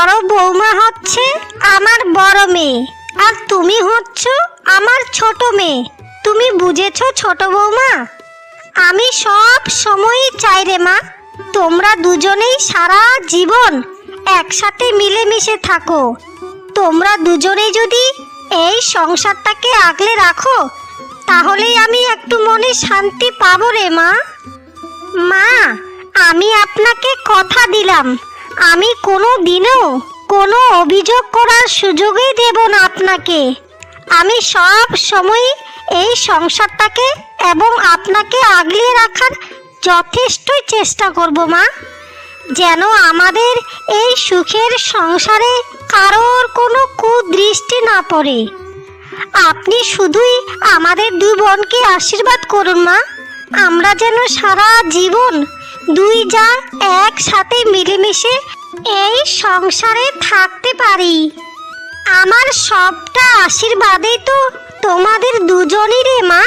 বড় বৌমা হচ্ছে আমার বড় মেয়ে। আর তুমি হচ্ছ আমার ছোট মেয়ে। তুমি বুঝেছ ছোট বৌমা? আমি সব সময়ই চাই রে মা, তোমরা দুজনেই সারা জীবন একসাথে মিলেমিশে থাকো। তোমরা দুজনেই যদি এই সংসারটাকে আগলে রাখো, তাহলেই আমি একটু মনে শান্তি পাবো রে মা। মা, আমি আপনাকে কথা দিলাম। আমি কোনো দিনও কোনো অভিযোগ করার সুযোগই দেব না আপনাকে। আমি সব সময় এই সংসারটাকে এবং আপনাকে আগলিয়ে রাখার যথেষ্টই চেষ্টা করব, মা। যেন আমাদের এই সুখের সংসারে কারোর কোনো কুদৃষ্টি না পড়ে। আপনি শুধুই আমাদের দুই বোনকে আশীর্বাদ করুন, মা। আমরা যেন সারা জীবন দুই যা একসাথে মিলেমিশে এই সংসারে থাকতে পারি। আমার সবটা আশীর্বাদেই তো তোমাদের দুজনই রে মা।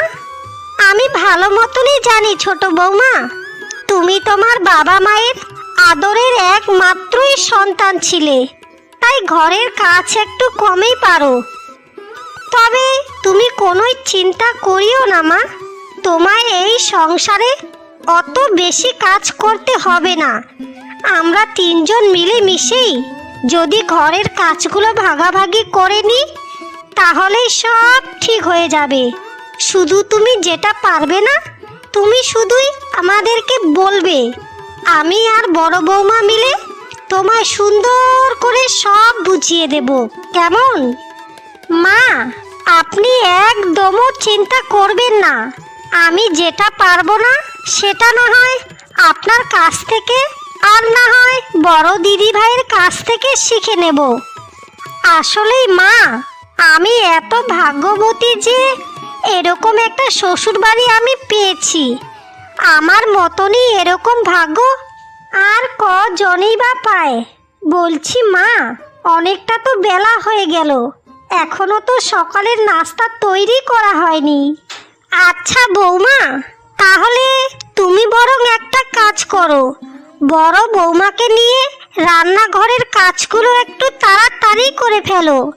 আমি ভালো মতনই জানি ছোট বৌমা, তুমি তোমার বাবা মায়ের আদরের একমাত্রই সন্তান ছিলে, তাই ঘরের কাজ একটু কমই পারো। তবে তুমি কোনোই চিন্তা করিও না মা, তোমায় এই সংসারে অত বেশি কাজ করতে হবে না। আমরা তিনজন মিলে মিশেই যদি ঘরের কাজগুলো ভাগাভাগি করে নিই, তাহলেই সব ঠিক হয়ে যাবে। শুধু তুমি যেটা পারবে না, তুমি শুধুই আমাদেরকে বলবে। আমি আর বড় বৌমা মিলে তোমায় সুন্দর করে সব বুঝিয়ে দেব। কেমন? মা, আপনি একদমও চিন্তা করবেন না। আমি যেটা পারব না সেটা না হয় আপনার কাছ থেকে আর না হয় বড় দিদি ভাইয়ের কাছ থেকে শিখে নেব। আসলেই মা, আমি এত ভাগ্যবতী যে এরকম একটা শ্বশুর বাড়ি আমি পেয়েছি। আমার মতনই এরকম ভাগ্য আর কজনই বা পায়। বলছি মা, অনেকটা তো বেলা হয়ে গেল। এখনও তো সকালের নাস্তা তৈরি করা হয়নি। আচ্ছা বৌমা তাহলে তুমি বরং একটা কাজ করো। বড় বৌমাকে নিয়ে রান্নাঘরের কাজগুলো একটু তাড়াতাড়ি করে ফেলো।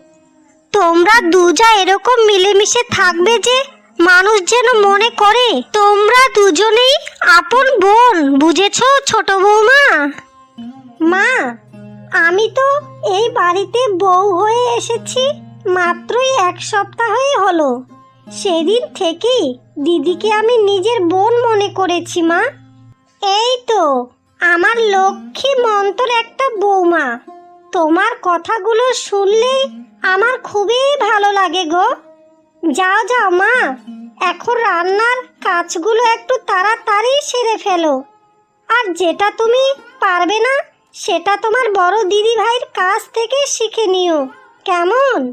তোমরা দুজা এরকম মিলেমিশে থাকবে যে মানুষ যেন মনে করে, তোমরা দুজনেই আপন বোন, বুঝেছ ছোট বৌমা? মা, আমি তো এই বাড়িতে বউ হয়ে এসেছি, মাত্রই এক সপ্তাহই হলো। সেদিন থেকেই দিদিকে আমি নিজের বোন মনে করেছি, মা। এই তো, আমার লক্ষ্মী মন্তর একটা বৌমা। তোমার কথাগুলো শুনলেই আমার খুবই ভালো লাগে গো। যাও যাও, মা। এখন রান্নার কাজগুলো একটু তাড়াতাড়ি সেরে ফেলো। আর যেটা তুমি পারবে না, সেটা তোমার বড় দিদি ভাইয়ের কাছ থেকে শিখে নিও। কেমন?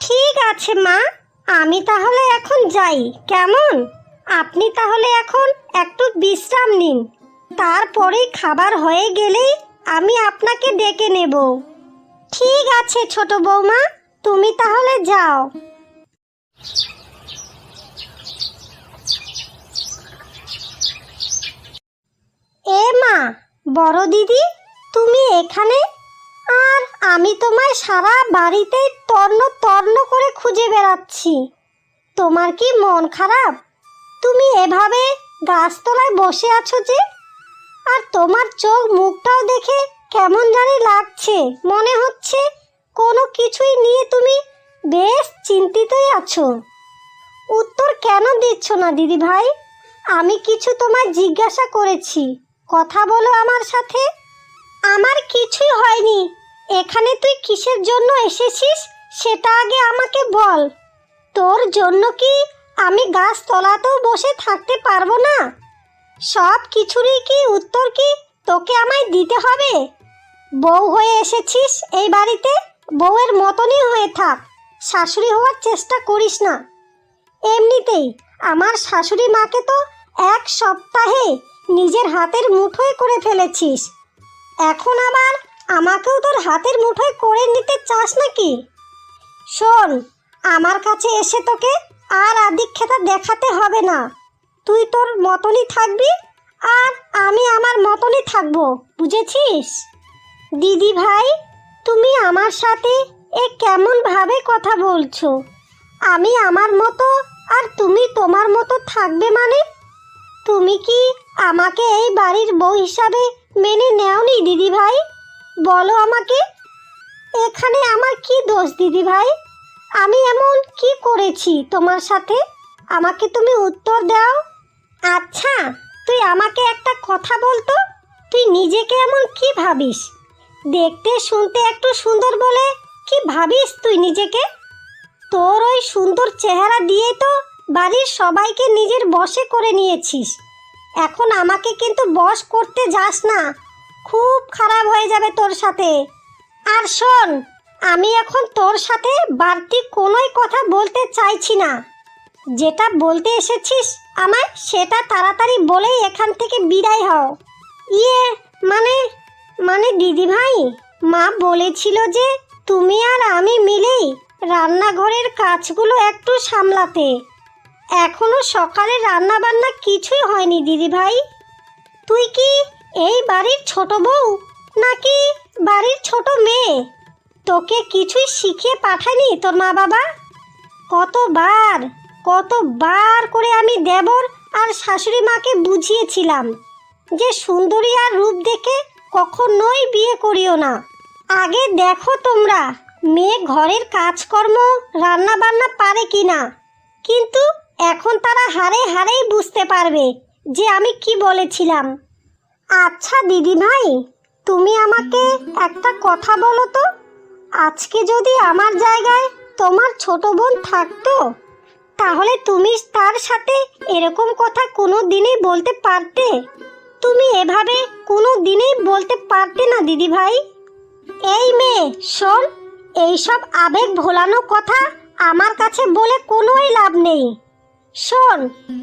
ঠিক আছে, মা। আমি তাহলে এখন যাই, কেমন? আপনি তাহলে এখন একটু বিশ্রাম নিন। তারপরেই খাবার হয়ে গেলেই আমি আপনাকে ডেকে নেব। ঠিক আছে ছোট বৌমা, তুমি তাহলে যাও। এ মা বড় দিদি তুমি এখানে? আর আমি তোমায় সারা বাড়িতে তর্ণ তর্ণ করে খুঁজে বেড়াচ্ছি। তোমার কি মন খারাপ? তুমি এভাবে গাছতলায় বসে আছো যে? আর তোমার চোখ মুখটাও দেখে কেমন জানি লাগছে, মনে হচ্ছে কোনো কিছুই নিয়ে তুমি বেশ চিন্তিতই আছো। উত্তর কেন দিচ্ছ না দিদি ভাই আমি কিছু তোমায় জিজ্ঞাসা করেছি। কথা বলো আমার সাথে। আমার কিছুই হয়নি। এখানে তুই কিসের জন্য এসেছিস সেটা আগে আমাকে বল। তোর জন্য কি আমি গাছ তলাতেও বসে থাকতে পারব না? সব কিছুরই কি উত্তর কি তোকে আমায় দিতে হবে? বউ হয়ে এসেছিস এই বাড়িতে? বউয়ের মতনই হয়ে থাক। শাশুড়ি হওয়ার চেষ্টা করিস না। এমনিতেই আমার শাশুড়ি মাকে তো এক সপ্তাহে নিজের হাতের মুঠোয় করে ফেলেছিস। এখন আবার আমাকেও তোর হাতের মুঠোয় করে নিতে চাস নাকি? শোন, আমার কাছে এসে তোকে আর আদিক্ষেতা দেখাতে হবে না। তুই তোর মতনই থাকবি আর আমি আমার মতনই থাকব, বুঝেছিস? দিদি ভাই, তুমি আমার সাথে এ কেমন ভাবে কথা বলছো? আমি আমার মতো আর তুমি তোমার মতো থাকবে মানে? তুমি কি আমাকে এই বাড়ির বউ হিসাবে মেনে নেওনি, দিদি ভাই? বলো আমাকে, এখানে আমার কি দোষ, দিদি ভাই? আমি এমন কি করেছি তোমার সাথে? আমাকে তুমি উত্তর দাও। আচ্ছা তুই আমাকে একটা কথা বলতো? তুই নিজেকে এমন কি ভাবিস? দেখতে শুনতে একটু সুন্দর বলে কি ভাবিস তুই নিজেকে? তোর ওই সুন্দর চেহারা দিয়ে তো বাড়ির সবাইকে নিজের বশে করে নিয়েছিস। এখন আমাকে কিন্তু বস করতে যাস না। খুব খারাপ হয়ে যাবে তোর সাথে। আর শোন, আমি এখন তোর সাথে বাড়তি কোনোই কথা বলতে চাইছি না। যেটা বলতে এসেছিস আমায়, সেটা তাড়াতাড়ি বলেই এখান থেকে বিদায় হও। ইয়ে মানে মানে দিদি ভাই মা বলেছিল যে তুমি আর আমি মিলেই রান্নাঘরের কাজগুলো একটু সামলাতে। এখনও সকালে রান্না বান্না কিছুই হয়নি দিদি ভাই তুই কি এই বাড়ির ছোট বউ নাকি বাড়ির ছোট মেয়ে? তোকে কিছুই শিখিয়ে পাঠায়নি তোর মা বাবা? কতবার কতবার করে আমি দেবর আর শাশুড়ি মাকে বুঝিয়েছিলাম যে সুন্দরী আর রূপ দেখে কখনোই বিয়ে করিও না। আগে দেখো তোমরা মেয়ে ঘরের কাজকর্ম রান্না বান্না পারে কি না কিন্তু এখন তারা হারে হারেই বুঝতে পারবে যে আমি কি বলেছিলাম। আচ্ছা দিদি ভাই, তুমি আমাকে একটা কথা বলো তো। আজকে যদি আমার জায়গায় তোমার ছোট বোন থাকতো, তাহলে তুমি তার সাথে এরকম কথা কোনো দিনই বলতে পারতে? তুমি এভাবে কোনো দিনই বলতে পারতে না, দিদি ভাই। এই মেয়ে, শোন, এইসব আবেগ ভোলানো কথা আমার কাছে বলে কোনোই লাভ নেই। শোন,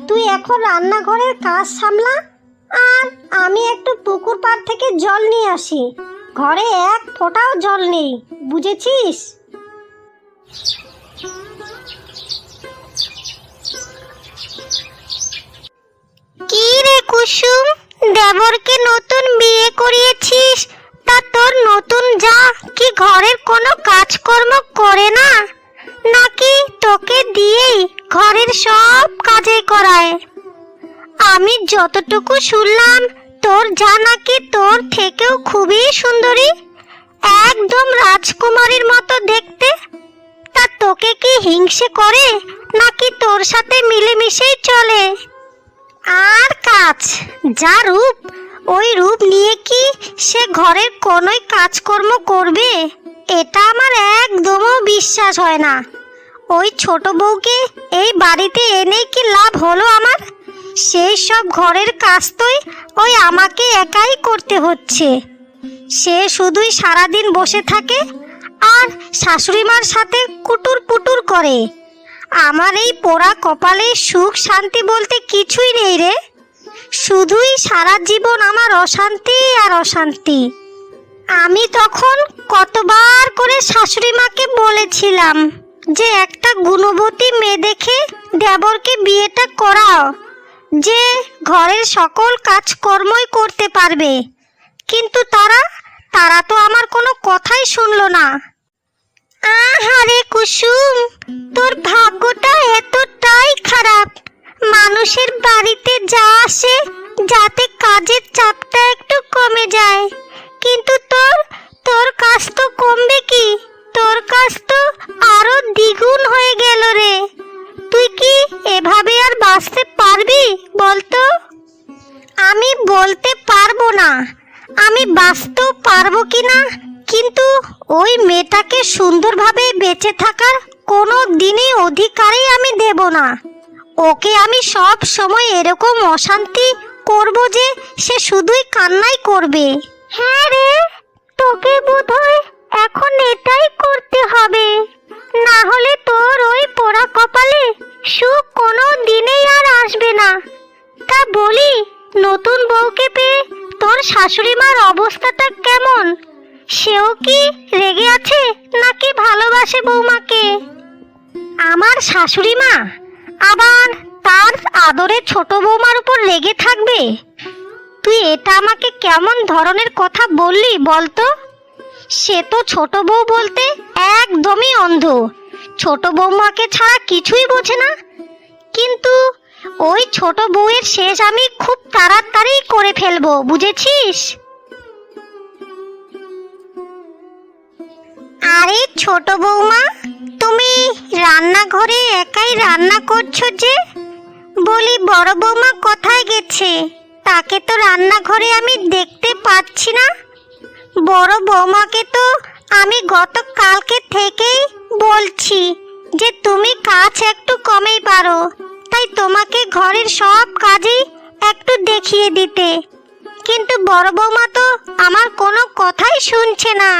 তুই এখন রান্নাঘরের কাজ সামলা আর আমি একটু পুকুর পাড় থেকে জল নিয়ে আসি। ঘরে এক ফোঁটাও জল নেই, বুঝেছিস? কি রে কুসুম, দেবরকে নতুন বিয়ে করিয়েছিস? তা তোর নতুন যা কি ঘরের কোনো কাজকর্ম করে না? নাকি তোকে দিয়েই ঘরের সব কাজে করায়? আমি যতটুকু শুনলাম, তোর যা নাকি তোর থেকেও খুবই সুন্দরী। একদম রাজকুমারীর মতো দেখতে। তা তোকে কি হিংসে করে, নাকি তোর সাথে মিলেমিশেই চলে? আর কাজ, যা রূপ, ওই রূপ নিয়ে কি সে ঘরের কোনোই কাজকর্ম করবে? এটা আমার একদমও বিশ্বাস হয় না। ওই ছোট বউকে এই বাড়িতে এনে কি লাভ হলো আমার? সেই সব ঘরের কাজ তোই ওই আমাকে একাই করতে হচ্ছে। সে শুধুই সারাদিন বসে থাকে আর শাশুড়িমার সাথে কুটুর পুটুর করে। আমার এই পোড়া কপালে সুখ শান্তি বলতে কিছুই নেই রে। শুধুই সারা জীবন আমার অশান্তি আর অশান্তি। আমি তখন কতবার করে শাশুড়ি মাকে বলেছিলাম যে একটা গুণবতী মেয়ে দেখে দেবরকে বিয়েটা করাও। যে ঘরের সকল কাজকর্মই করতে পারবে। কিন্তু তারা তারা তো আমার কোনো কথাই শুনল না। আহারে কুসুম, তোর ভাগ্যটা এতটাই খারাপ। মানুষের বাড়িতে যা আসে, যাতে কাজের চাপটা একটু কমে যায়। ওকে আমি সব সময় এরকম অশান্তি করব যে সে শুধুই কান্নাই করবে। হ্যাঁ রে তোকে বোধহয় এখন এটাই করতে হবে। না হলে তোর ওই পোড়া কপালে সুখ কোনো দিনেই আর আসবে না। তা বলি নতুন বউকে পেয়ে তোর শাশুড়ি মার অবস্থাটা কেমন? সেও কি রেগে আছে নাকি ভালোবাসে বৌমাকে আমার শাশুড়ি মা আবার তার আদরে ছোট বৌমার উপর রেগে থাকবে? তুই এটা আমাকে কেমন ধরনের কথা বললি বলতো? সে তো ছোট বউ বলতে একদমই অন্ধ। ছোট বৌমাকে ছাড়া কিছুই বোঝে না। কিন্তু ওই ছোট বউয়ের শেষ আমি খুব তাড়াতাড়ি করে ফেলব, বুঝেছিস? আরে ছোট বৌমা তুমি রান্নাঘরে একাই রান্না করছ যে? বলি বড় বৌমা কোথায় গেছে? তাকে তো রান্নাঘরে আমি দেখতে পাচ্ছি না। বড় বৌমাকে তো আমি গত কালকে থেকেই বলছি যে তুমি কাজ একটু কমেই পারো। তাই তোমাকে ঘরের সব কাজই একটু দেখিয়ে দিতে। কিন্তু বড় বৌমা তো আমার কোনো কথাই শুনছে না।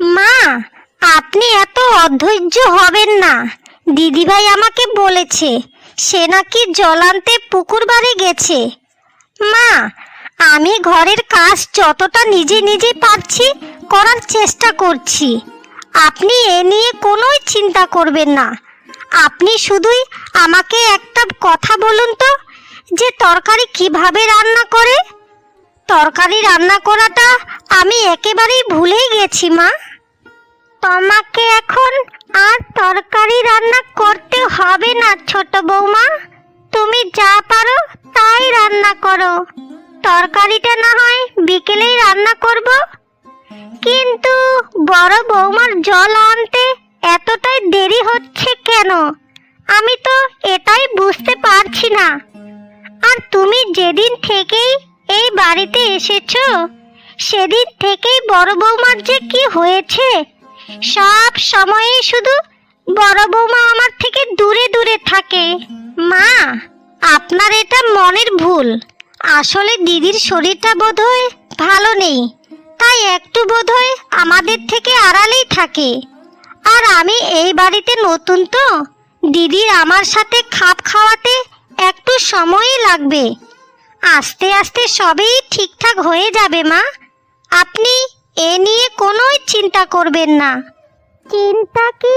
মা আপনি এত অধৈর্য হবেন না। দিদিভাই আমাকে বলেছে, সে নাকি জল আনতে পুকুর বাড়ি গেছে। মা, আমি ঘরের কাজ যতটা নিজে নিজে পারছি করার চেষ্টা করছি। আপনি এ নিয়ে কোনোই চিন্তা করবেন না। আপনি শুধুই আমাকে একটা কথা বলুন তো, যে তরকারি কীভাবে রান্না করে? তরকারি রান্না করাটা আমি একেবারেই ভুলেই গেছি, মা। তোমাকে এখন আর তরকারি রান্না করতে হবে না, ছোট বৌমা। তুমি যা পারো তাই রান্না করো। তরকারিটা না হয় বিকেলেই রান্না করব। কিন্তু বড় বৌমার জল আনতে এতটাই দেরি হচ্ছে কেন? আমি তো এটাই বুঝতে পারছি না। আর তুমি যেদিন থেকেই এই বাড়িতে এসেছ, সেদিন থেকেই বড় বৌমার যে কি হয়েছে সব সময়ই শুধু বড় বৌমা আমার থেকে দূরে দূরে থাকে। মা, আপনার এটা মনের ভুল। আসলে দিদির শরীরটা বোধহয় ভালো নেই, তাই একটু বোধহয় আমাদের থেকে আড়ালেই থাকে। আর আমি এই বাড়িতে নতুন তো, দিদির আমার সাথে খাপ খাওয়াতে একটু সময়ই লাগবে। আস্তে আস্তে সবই ঠিকঠাক হয়ে যাবে, মা। আপনি এ নিয়ে কোনোই চিন্তা করবেন না। চিন্তা কি?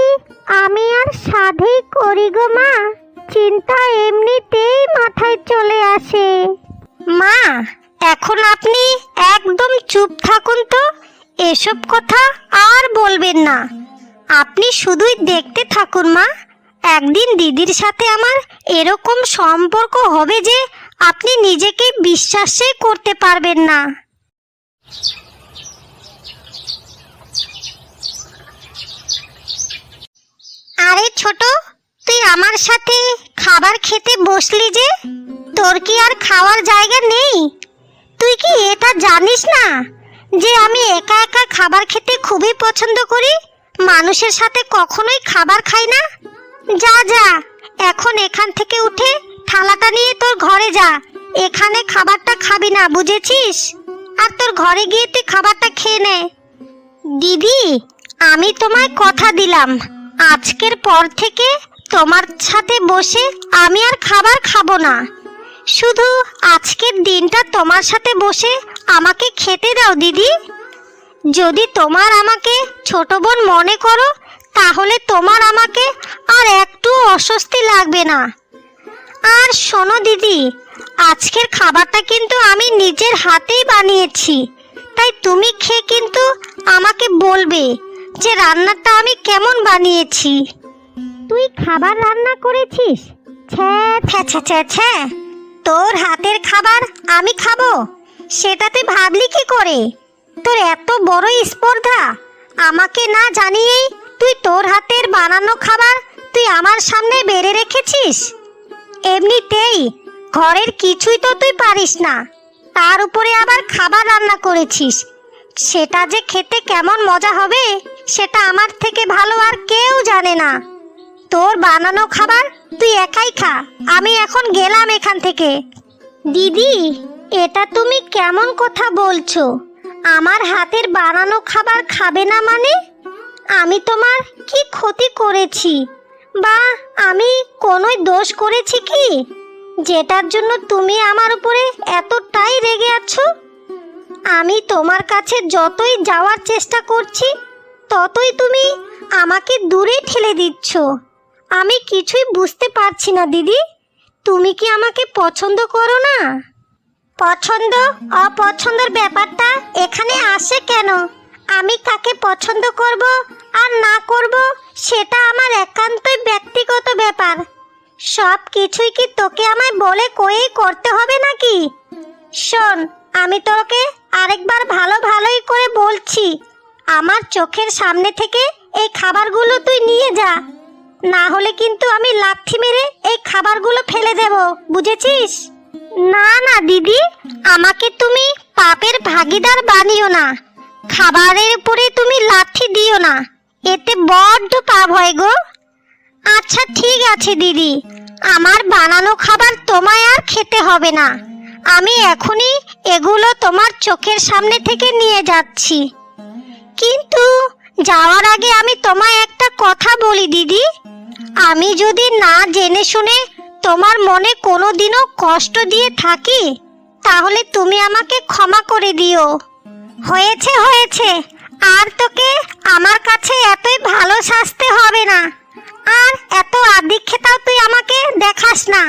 আমি আর সাধেই করি গো মা। চিন্তা এমনিতেই মাথায় চলে আসে। মা এখন আপনি একদম চুপ থাকুন তো। এসব কথা আর বলবেন না। আপনি শুধুই দেখতে থাকুন মা। একদিন দিদির সাথে আমার এরকম সম্পর্ক হবে যে আপনি নিজেকে বিশ্বাসই করতে পারবেন না। আরে ছোট, তুই আমার সাথে খাবার খেতে বসলি যে? তোর কি আর খাওয়ার জায়গা নেই? তুই কি এটা জানিস না যে আমি একা একা খাবার খেতে খুবই পছন্দ করি? মানুষের সাথে কখনোই খাবার খাই না? যা যা, এখন এখান থেকে উঠে থালাটা নিয়ে তোর ঘরে যা। এখানে খাবারটা খাবি না, বুঝেছিস? আর তোর ঘরে গিয়ে তুই খাবারটা খেয়ে নে। দিদি, আমি তোমায় কথা দিলাম। আজকের পর থেকে তোমার সাথে বসে আমি আর খাবার খাব না। শুধু আজকের দিনটা তোমার সাথে বসে আমাকে খেতে দাও, দিদি। যদি তোমার আমাকে ছোট বোন মনে করো, তাহলে তোমার আমাকে আর একটু অস্বস্তি লাগবে না। আর শোনো, দিদি, আজকের খাবারটা কিন্তু আমি নিজের হাতেই বানিয়েছি, তাই তুমি খেয়ে কিন্তু আমাকে বলবে। যে রান্নাটা আমি কেমন বানিয়েছি? তুই খাবার রান্না করেছিস? ছ্যা ছ্যা ছ্যা ছ্যা তোর হাতের খাবার আমি খাব? সেটাতে ভাবলি কি করে? তোর এত বড় স্পর্ধা। আমাকে না জানিয়েই তুই তোর হাতের বানানো খাবার তুই আমার সামনে বেড়ে রেখেছিস? এমনিতেই ঘরের কিছুই তো তুই পারিস না। তার উপরে আবার খাবার রান্না করেছিস। সেটা যে খেতে কেমন মজা হবে? সেটা আমার থেকে ভালো আর কেউ জানে না। তোর বানানো খাবার তুই একাই খা। আমি এখন গেলাম এখান থেকে। দিদি, এটা তুমি কেমন কথা বলছো? আমার হাতের বানানো খাবার খাবে না মানে? আমি তোমার কি ক্ষতি করেছি? বা আমি কোনোই দোষ করেছি কি? যেটার জন্য তুমি আমার উপরে এতটাই রেগে আছো? আমি তোমার কাছে যতই যাওয়ার চেষ্টা করছি ততই তুমি আমাকে দূরে ঠেলে দিচ্ছ। আমি কিছুই বুঝতে পারছি না, দিদি। তুমি কি আমাকে পছন্দ করো না? পছন্দ? অপছন্দের ব্যাপারটা এখানে আসে কেন? আমি কাকে পছন্দ করব আর না করব সেটা আমার একান্তই ব্যক্তিগত ব্যাপার। সব কিছুই কি তোকে আমায় বলে কয়েই করতে হবে নাকি? শোন, আমি তোকে আরেকবার ভালো ভালোই করে বলছি। আমার চোখের সামনে থেকে এই খাবারগুলো তুই নিয়ে যা। না হলে কিন্তু আমি লাথি মেরে এই খাবারগুলো ফেলে দেব, বুঝেছিস? না না, দিদি, আমাকে তুমি পাপের ভাগিদার বানিও না। খাবারের উপরে তুমি লাথি দিও না। এতে বড্ড পাপ হয় গো। আচ্ছা ঠিক আছে, দিদি। আমার বানানো খাবার তোমায় আর খেতে হবে না। আমি এখনই এগুলো তোমার চোখের সামনে থেকে নিয়ে যাচ্ছি। কিন্তু যাওয়ার আগে আমি তোমায় একটা কথা বলি, দিদি। আমি যদি না জেনে শুনে তোমার মনে কোনো দিনও কষ্ট দিয়ে থাকি, তাহলে তুমি আমাকে ক্ষমা করে দিও। হয়েছে হয়েছে। আর তোকে আমার কাছে এতই ভালো সাজতে হবে না। আর এত আদিক্ষেতাও তুই আমাকে দেখাস না।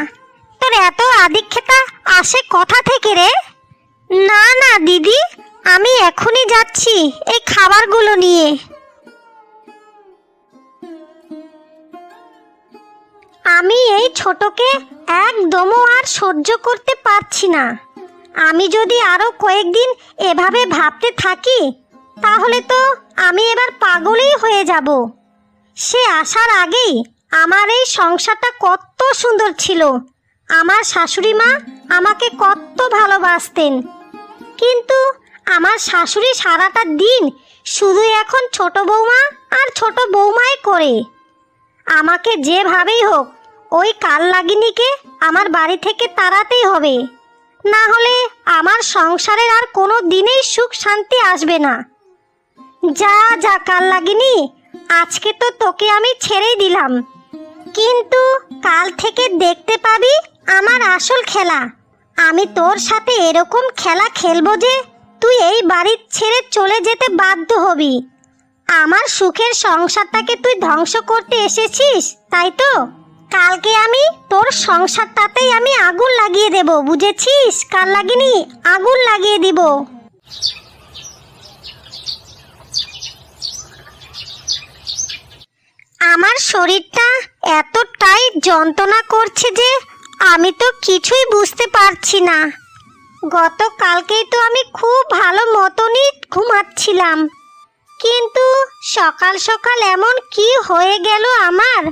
তোর এত আদিক্ষেতা আসে কথা থেকে রে? না না, দিদি। আমি এখনই যাচ্ছি এই খাবারগুলো নিয়ে। আমি এই ছোটকে একদমও আর সহ্য করতে পারছি না। আমি যদি আরও কয়েকদিন এভাবে ভাবতে থাকি, তাহলে তো আমি এবার পাগলই হয়ে যাব। সে আসার আগেই আমার এই সংসারটা কত সুন্দর ছিল। আমার শাশুড়ি মা আমাকে কত ভালোবাসতেন। কিন্তু আমার শাশুড়ি সারাটা দিন শুধু এখন ছোট বৌমা আর ছোট বৌমাই করে। আমাকে যেভাবেই হোক, ওই কাল লাগিনিকে আমার বাড়ি থেকে তাড়াতেই হবে। না হলে আমার সংসারের আর কোনো দিনেই সুখ শান্তি আসবে না। যা যা কাল লাগিনি, আজকে তো তোকে আমি ছেড়েই দিলাম। কিন্তু কাল থেকে দেখতে পাবি আমার আসল খেলা। আমি তোর সাথে এরকম খেলা খেলব যে তুই এই বাড়ি ছেড়ে চলে যেতে বাধ্য হবি। আমার সুখের সংসারটাকে তুই ধ্বংস করতে এসেছিস, তাই তো? কালকে আমি তোর সংসারটাতেই আমি আগুন লাগিয়ে দেব, বুঝেছিস? কাল লাগিনি, আগুন লাগিয়ে দিব। আমার শরীরটা এতটাই যন্ত্রণা করছে যে আমি তো কিছুই বুঝতে পারছি না। গতকালকেই তো আমি খুব ভালো মতনই ঘুমাচ্ছিলাম। কিন্তু সকাল সকাল এমন কি হয়ে গেল আমার?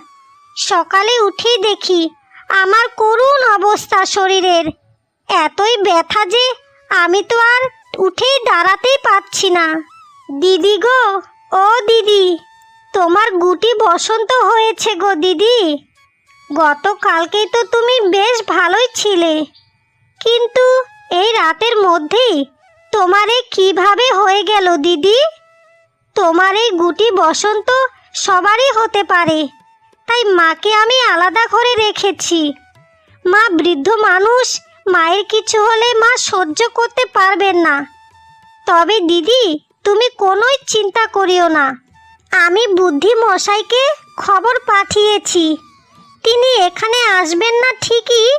সকালে উঠেই দেখি আমার করুণ অবস্থা শরীরের। এতই ব্যথা যে আমি তো আর উঠেই দাঁড়াতেই পারছি না। দিদি গো, ও দিদি, তোমার গুটি বসন্ত হয়েছে গো দিদি। গতকালকেই তো তুমি বেশ ভালোই ছিলে। কিন্তু এই রাতের মধ্যেই তোমার এই কীভাবে হয়ে গেল, দিদি? তোমার এই গুটি বসন্ত সবারই হতে পারে। তাই মাকে আমি আলাদা করে রেখেছি। মা বৃদ্ধ মানুষ, মায়ের কিছু হলে মা সহ্য করতে পারবেন না। তবে দিদি, তুমি কোনোই চিন্তা করিও না। আমি বুদ্ধি মশাইকে খবর পাঠিয়েছি। তিনি এখানে আসবেন না ঠিকই।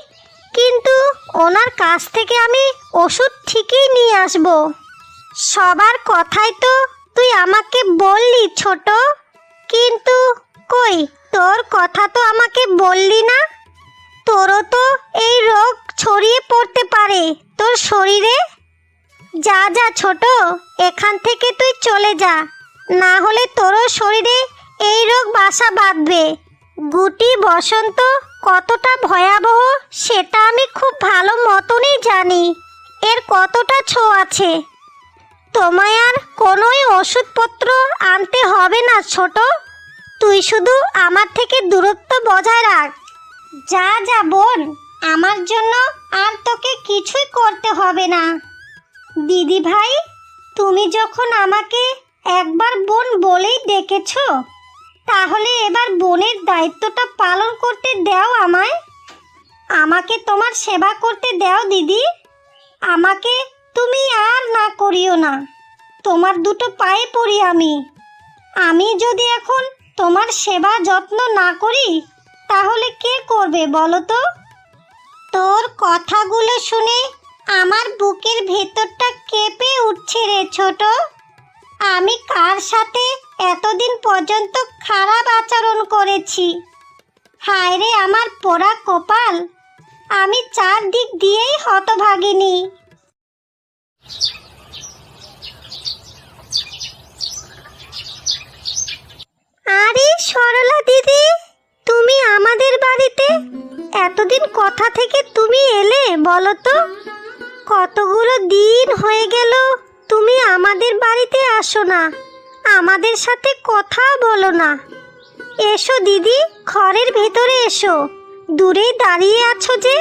কিন্তু ওনার কাছ থেকে আমি ওষুধ ঠিকই নিয়ে আসব। সবার কথাই তো তুই আমাকে বললি ছোট। কিন্তু কই, তোর কথা তো আমাকে বললি না? তোরও তো এই রোগ ছড়িয়ে পড়তে পারে তোর শরীরে। যা যা ছোট, এখান থেকে তুই চলে যা। না হলে তোরও শরীরে এই রোগ বাসা বাঁধবে। গুটি বসন্ত কতটা ভয়াবহ সেটা আমি খুব ভালো মতনই জানি। এর কতটা ছো আছে? তোমায় আর কোনোই ওষুধপত্র আনতে হবে না, ছোট। তুই শুধু আমার থেকে দূরত্ব বজায় রাখ। যা যা বোন, আমার জন্য আর তোকে কিছুই করতে হবে না। দিদি ভাই তুমি যখন আমাকে একবার বোন বলেই ডেকেছো তাহলে এবার বোনের দায়িত্বটা পালন করতে দাও আমায়। আমাকে তোমার সেবা করতে দাও, দিদি। আমাকে তুমি আর না করিও না। তোমার দুটো পায়ে পড়ি আমি। আমি যদি এখন তোমার সেবা যত্ন না করি, তাহলে কে করবে বলো তো? তোর কথাগুলো শুনে আমার বুকের ভেতরটা কেঁপে উঠছে রে ছোট। আমি কার সাথে এতদিন পর্যন্ত খারাপ আচরণ করেছি। হায় রে আমার পোড়া কপাল। আমি চারদিক দিয়েই হতভাগিনী। আরে সরলা দিদি, তুমি আমাদের বাড়িতে? এতদিন কথা থেকে তুমি এলে, বলো তো? কতগুলো দিন হয়ে গেল, তুমি আমাদের বাড়িতে আসো না। আমাদের সাথে কথা বলো না। এসো দিদি, ঘরের ভেতরে এসো। দূরেই দাঁড়িয়ে আছো যে।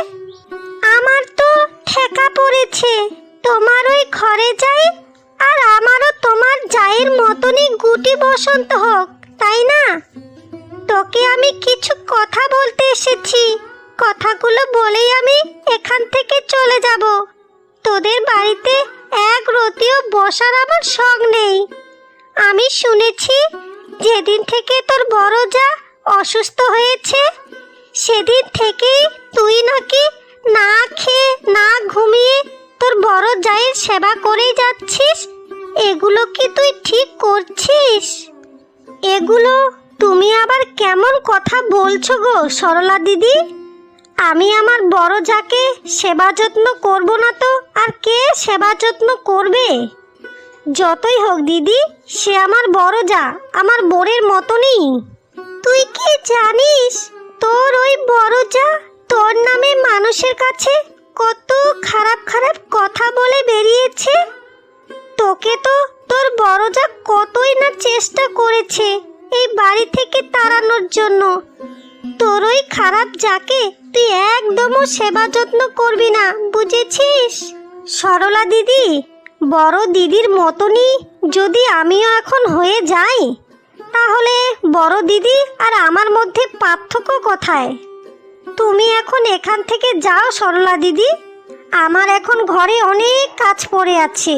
আমার তো ঠেকা পড়েছে। তোমার ওই ঘরে যাই, আর আমারও তোমার জায়ের মতনই গুটি বসন্ত হোক, তাই না? তোকে আমি কিছু কথা বলতে এসেছি। কথাগুলো বলেই আমি এখান থেকে চলে যাব। তোদের বাড়িতে এক রতিও বসার আমার শখ নেই। আমি শুনেছি যেদিন থেকে তোর বড় যা অসুস্থ হয়েছে, সেদিন থেকেই তুই নাকি না খেয়ে, না ঘুমিয়ে তোর বড় জায়ের সেবা করেই যাচ্ছিস। এগুলো কি তুই ঠিক করছিস? এগুলো তুমি আবার কেমন কথা বলছো গো, সরলা দিদি? আমি আমার বড় যাকে সেবা যত্ন করব না তো, আর কে সেবা যত্ন করবে? যতই হোক দিদি সে আমার বড় যা, আমার বোরের মতনই। তুই কি জানিস, তোর ওই বড় যা, তোর নামে মানুষের কাছে কত খারাপ খারাপ কথা বলে বেরিয়েছে? তোকে তো তোর বড় যা কতই না চেষ্টা করেছে এই বাড়ি থেকে তাড়ানোর জন্য। তোর ওই খারাপ যাকে তুই একদমও সেবা যত্ন করবি না, বুঝেছিস? সরলা দিদি, বড় দিদির মতনই যদি আমিও এখন হয়ে যাই, তাহলে বড় দিদি আর আমার মধ্যে পার্থক্য কোথায়? তুমি এখন এখান থেকে যাও সরলা দিদি। আমার এখন ঘরে অনেক কাজ পড়ে আছে।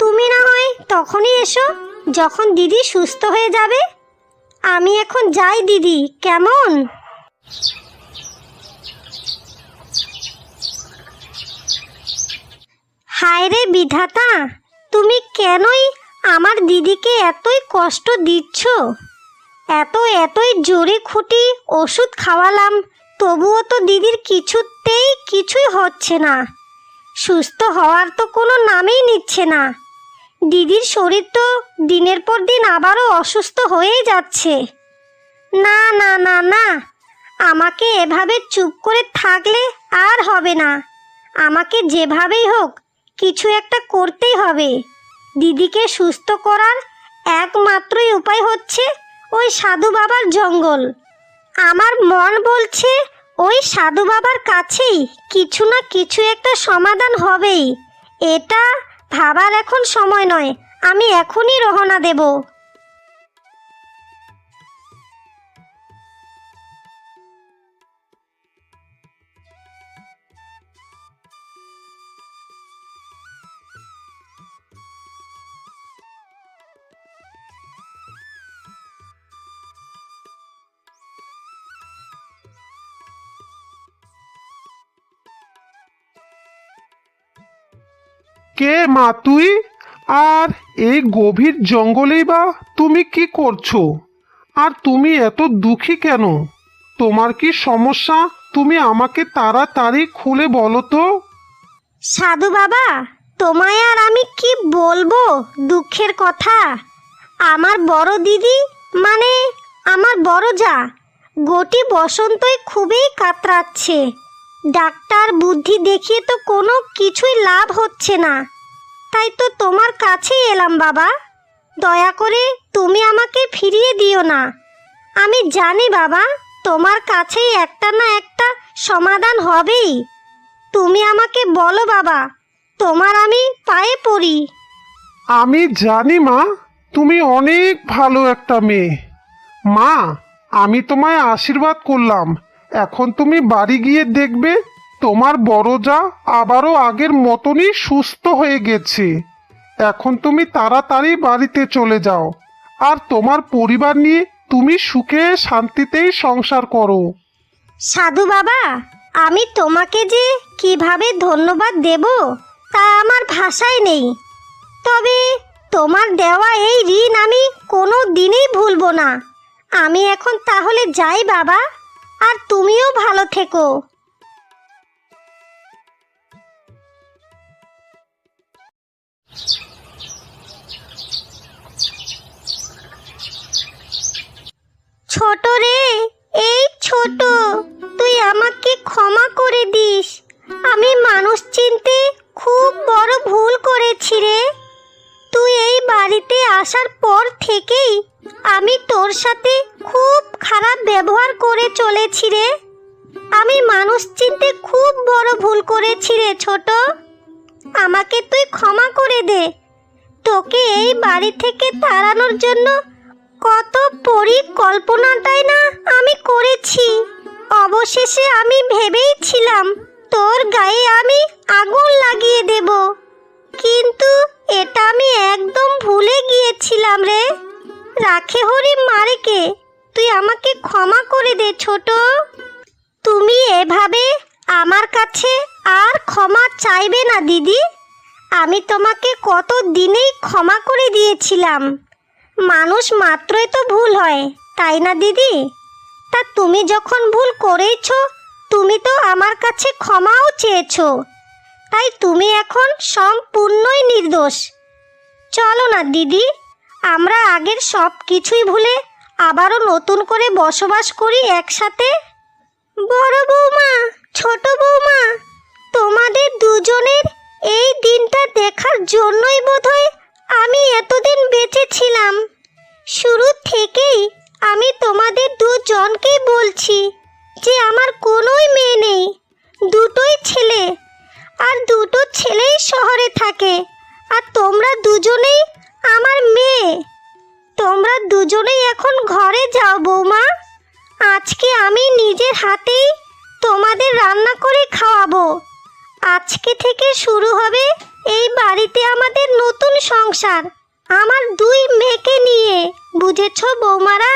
তুমি না হয় তখনই এসো যখন দিদি সুস্থ হয়ে যাবে। আমি এখন যাই দিদি, কেমন? হায় রে বিধাতা তুমি কেনই আমার দিদিকে এতই কষ্ট দিচ্ছ? এত, এতই জোরে খুঁটি ওষুধ খাওয়ালাম, তবুও তো দিদির কিছুতেই কিছুই হচ্ছে না। সুস্থ হওয়ার তো কোনো নামেই নিচ্ছে না। দিদির শরীর তো দিনের পর দিন আবারও অসুস্থ হয়েই যাচ্ছে। না না না না, আমাকে এভাবে চুপ করে থাকলে আর হবে না। আমাকে যেভাবেই হোক কিছু একটা করতেই হবে। দিদিকে সুস্থ করার একমাত্রই উপায় হচ্ছে ওই সাধু বাবার জঙ্গল। আমার মন বলছে ওই সাধু বাবার কাছেই কিছু না কিছু একটা সমাধান হবেই। এটা ভাবার এখন সময় নয়, আমি এখনই রহনা দেব। কে মা তুই? আর এই গভীর জঙ্গলেই বা তুমি কি করছ? আর তুমি এত দুঃখী কেন? তোমার কি সমস্যা? তুমি আমাকে তাড়াতাড়ি খুলে বলো তো। সাধু বাবা, তোমায় আর আমি কি বলব দুঃখের কথা? আমার বড় দিদি মানে আমার বড় যা, গোটি বসন্তই খুবই কাতরাচ্ছে। ডাক্তার বুদ্ধি দেখিয়ে তো কোনো কিছুই লাভ হচ্ছে না। তাই তো তোমার কাছেই এলাম বাবা। দয়া করে তুমি আমাকে ফিরিয়ে দিও না। আমি জানি বাবা, তোমার কাছেই একটা না একটা সমাধান হবেই। তুমি আমাকে বলো বাবা, তোমার আমি পায়ে পড়ি। আমি জানি মা, তুমি অনেক ভালো একটা মেয়ে। মা, আমি তোমায় আশীর্বাদ করলাম। এখন তুমি বাড়ি গিয়ে দেখবে তোমার বড় যা আবারও আগের মতনই সুস্থ হয়ে গেছে। এখন তুমি তাড়াতাড়ি বাড়িতে চলে যাও। আর তোমার পরিবার নিয়ে তুমি সুখে শান্তিতেই সংসার করো। সাধু বাবা, আমি তোমাকে যে কীভাবে ধন্যবাদ দেব তা আমার ভাষায় নেই। তবে তোমার দেওয়া এই ঋণ আমি কোনো দিনই ভুলবো না। আমি এখন তাহলে যাই বাবা। আর তুমিও ভালো থেকো। ছোট রে, এই ছোট, তুই আমাকে ক্ষমা করে দিস। আমি মানুষ চিনতে খুব বড় ভুল করেছি রে। তুই এই বাড়িতে আসার পর থেকেই আমি তোর সাথে খুব খারাপ ব্যবহার করে চলেছি রে। আমি মানুষ চিনতে খুব বড় ভুল করেছি রে ছোট। আমাকে তুই ক্ষমা করে দে। তোকে এই বাড়ি থেকে তাড়ানোর জন্য কত পরিকল্পনাটাই না আমি করেছি। অবশেষে আমি ভেবেইছিলাম তোর গায়ে আমি আগুন লাগিয়ে দেব। কিন্তু এটা আমি একদম ভুলে গিয়েছিলাম রে। রাখে হরি মারেকে। তুই আমাকে ক্ষমা করে দে, ছোট। তুমি এভাবে আমার কাছে আর ক্ষমা চাইবে না, দিদি। আমি তোমাকে কত দিনেই ক্ষমা করে দিয়েছিলাম। মানুষ মাত্রই তো ভুল হয়, তাই না, দিদি? তা তুমি যখন ভুল করেছ তুমি তো আমার কাছে ক্ষমাও চেয়েছো। তাই তুমি এখন সম্পূর্ণই নির্দোষ। চলো না, দিদি। আমরা আগের সব কিছুই ভুলে আবারও নতুন করে বসবাস করি একসাথে? বড় বৌমা, ছোট বৌমা, তোমাদের দুজনের এই দিনটা দেখার জন্যই বোধহয় আমি এতদিন বেঁচে ছিলাম। শুরু থেকেই আমি তোমাদের দুজনকেই বলছি যে আমার কোনোই মেয়ে নেই, দুটোই ছেলে, আর দুটো ছেলেই শহরে থাকে, আর তোমরা দুজনেই আমার মেয়ে। তোমরা দুজনেই এখন ঘরে যাও, বৌমা। আজকে আমি নিজের হাতেই তোমাদের রান্না করে খাওয়াবো। আজকে থেকে শুরু হবে এই বাড়িতে আমাদের নতুন সংসার। আমার দুই মেয়েকে নিয়ে, বুঝেছ বৌমারা?